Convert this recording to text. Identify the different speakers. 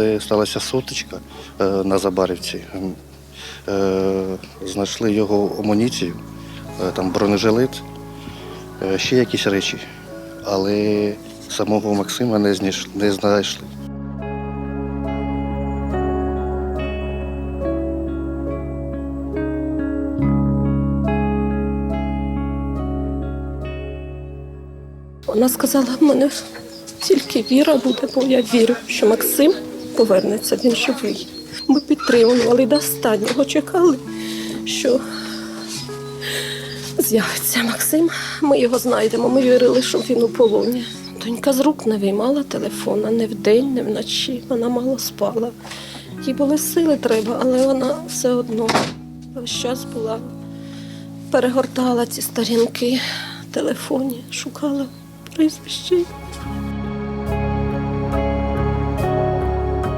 Speaker 1: Е, Сталася сутичка е, на Забарівці. Е, Знайшли його амуніцію, там бронежилет, ще якісь речі. Але самого Максима не знайшли.
Speaker 2: Вона сказала, мене тільки віра буде, бо я вірю, що Максим повернеться, він живий. Ми підтримували до останнього, чекали, що з'явиться Максим. Ми його знайдемо. Ми вірили, що він у полоні. Донька з рук не виймала телефона не вдень, не вночі. Вона мало спала. Їй були сили треба, але вона все одно весь час була, перегортала ці сторінки в телефоні, шукала прізвище.